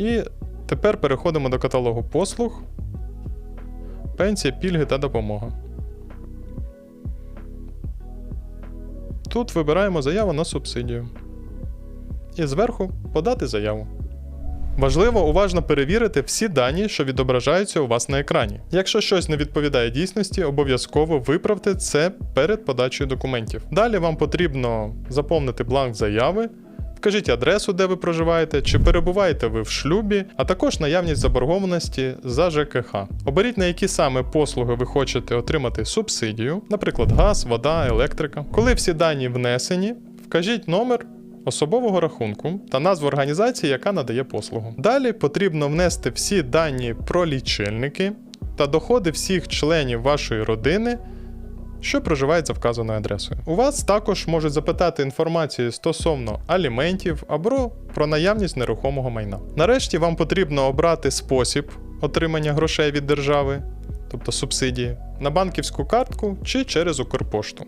І тепер переходимо до каталогу послуг, пенсія, пільги та допомога. Тут вибираємо заяву на субсидію. І зверху подати заяву. Важливо уважно перевірити всі дані, що відображаються у вас на екрані. Якщо щось не відповідає дійсності, обов'язково виправте це перед подачею документів. Далі вам потрібно заповнити бланк заяви, вкажіть адресу, де ви проживаєте, чи перебуваєте ви в шлюбі, а також наявність заборгованості за ЖКХ. Оберіть на які саме послуги ви хочете отримати субсидію, наприклад, газ, вода, електрика. Коли всі дані внесені, вкажіть номер особового рахунку та назву організації, яка надає послугу. Далі потрібно внести всі дані про лічильники та доходи всіх членів вашої родини. Що проживають за вказаною адресою. У вас також можуть запитати інформацію стосовно аліментів або про наявність нерухомого майна. Нарешті вам потрібно обрати спосіб отримання грошей від держави, тобто субсидії, на банківську картку чи через Укрпошту.